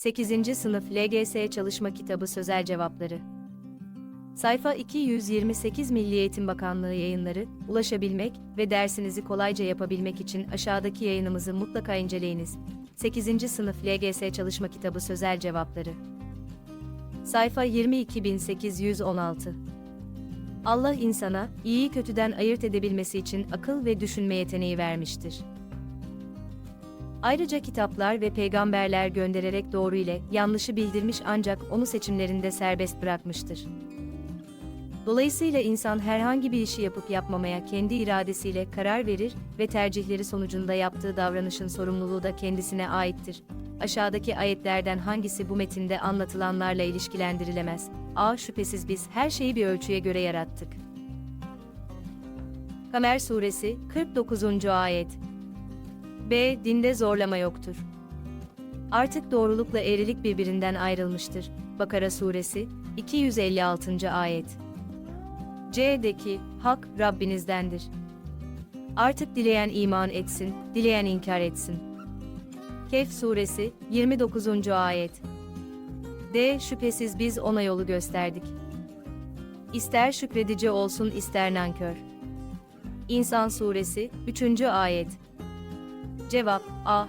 8. Sınıf LGS Çalışma Kitabı Sözel Cevapları Sayfa 228 Milli Eğitim Bakanlığı yayınları, ulaşabilmek ve dersinizi kolayca yapabilmek için aşağıdaki yayınımızı mutlaka inceleyiniz. 8. Sınıf LGS Çalışma Kitabı Sözel Cevapları Sayfa 22816 Allah insana, iyiyi kötüden ayırt edebilmesi için akıl ve düşünme yeteneği vermiştir. Ayrıca kitaplar ve peygamberler göndererek doğru ile yanlışı bildirmiş ancak onu seçimlerinde serbest bırakmıştır. Dolayısıyla insan herhangi bir işi yapıp yapmamaya kendi iradesiyle karar verir ve tercihleri sonucunda yaptığı davranışın sorumluluğu da kendisine aittir. Aşağıdaki ayetlerden hangisi bu metinde anlatılanlarla ilişkilendirilemez? A. Şüphesiz biz her şeyi bir ölçüye göre yarattık. Kamer Suresi 49. Ayet B. Dinde zorlama yoktur. Artık doğrulukla eğrilik birbirinden ayrılmıştır. Bakara Suresi 256. Ayet C'deki hak Rabbinizdendir. Artık dileyen iman etsin, dileyen inkar etsin. Kehf Suresi 29. Ayet D. Şüphesiz biz ona yolu gösterdik. İster şükredici olsun ister nankör. İnsan Suresi 3. Ayet Cevap A.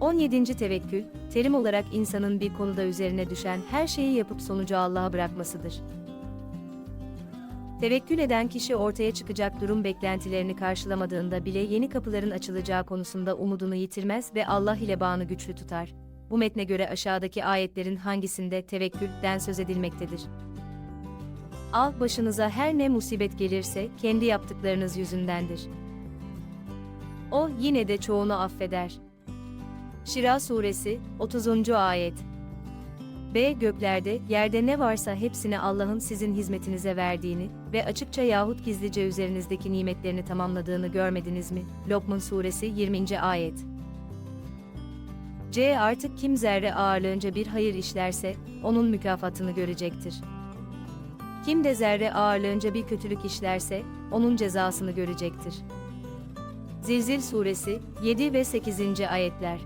17. Tevekkül, terim olarak insanın bir konuda üzerine düşen her şeyi yapıp sonucu Allah'a bırakmasıdır. Tevekkül eden kişi ortaya çıkacak durum beklentilerini karşılamadığında bile yeni kapıların açılacağı konusunda umudunu yitirmez ve Allah ile bağını güçlü tutar. Bu metne göre aşağıdaki ayetlerin hangisinde tevekkülden söz edilmektedir? A. Başınıza her ne musibet gelirse kendi yaptıklarınız yüzündendir. O yine de çoğunu affeder. Şira Suresi 30. Ayet B. Göklerde, yerde ne varsa hepsini Allah'ın sizin hizmetinize verdiğini ve açıkça yahut gizlice üzerinizdeki nimetlerini tamamladığını görmediniz mi? Lokman Suresi 20. Ayet C. Artık kim zerre ağırlığınca bir hayır işlerse, onun mükafatını görecektir. Kim de zerre ağırlığınca bir kötülük işlerse, onun cezasını görecektir. Zilzil Suresi 7 ve 8. ayetler.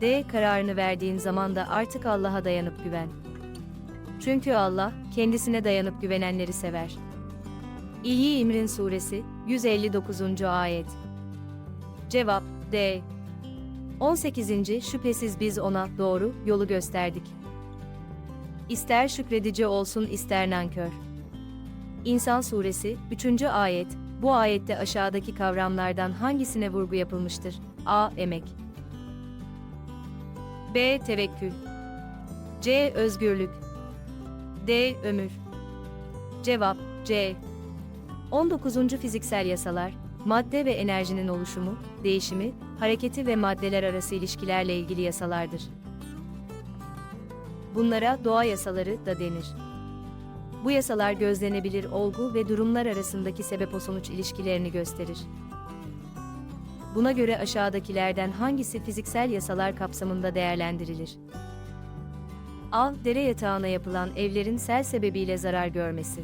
D. Kararını verdiğin zaman da artık Allah'a dayanıp güven. Çünkü Allah, kendisine dayanıp güvenenleri sever. İyi İmrin Suresi 159. ayet. Cevap D. 18. Şüphesiz biz ona doğru yolu gösterdik. İster şükredici olsun ister nankör. İnsan Suresi 3. ayet. Bu ayette aşağıdaki kavramlardan hangisine vurgu yapılmıştır? A. Emek B. Tevekkül C. Özgürlük D. Ömür Cevap C. 19. Fiziksel yasalar, madde ve enerjinin oluşumu, değişimi, hareketi ve maddeler arası ilişkilerle ilgili yasalardır. Bunlara doğa yasaları da denir. Bu yasalar gözlenebilir olgu ve durumlar arasındaki sebep o sonuç ilişkilerini gösterir. Buna göre aşağıdakilerden hangisi fiziksel yasalar kapsamında değerlendirilir? A. Dere yatağına yapılan evlerin sel sebebiyle zarar görmesi.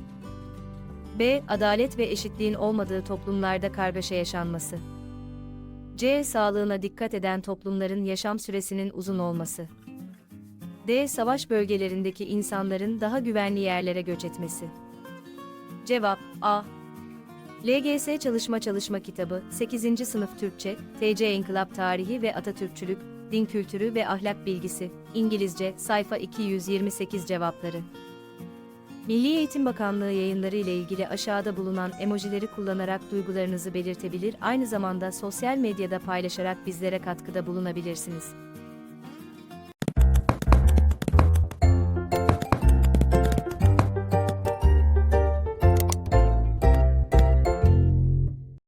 B. Adalet ve eşitliğin olmadığı toplumlarda kargaşa yaşanması. C. Sağlığına dikkat eden toplumların yaşam süresinin uzun olması. D. Savaş bölgelerindeki insanların daha güvenli yerlere göç etmesi. Cevap A. LGS Çalışma Çalışma Kitabı 8. Sınıf Türkçe, TC İnkılap Tarihi ve Atatürkçülük, Din Kültürü ve Ahlak Bilgisi, İngilizce, sayfa 228 cevapları. Milli Eğitim Bakanlığı yayınları ile ilgili aşağıda bulunan emojileri kullanarak duygularınızı belirtebilir, aynı zamanda sosyal medyada paylaşarak bizlere katkıda bulunabilirsiniz.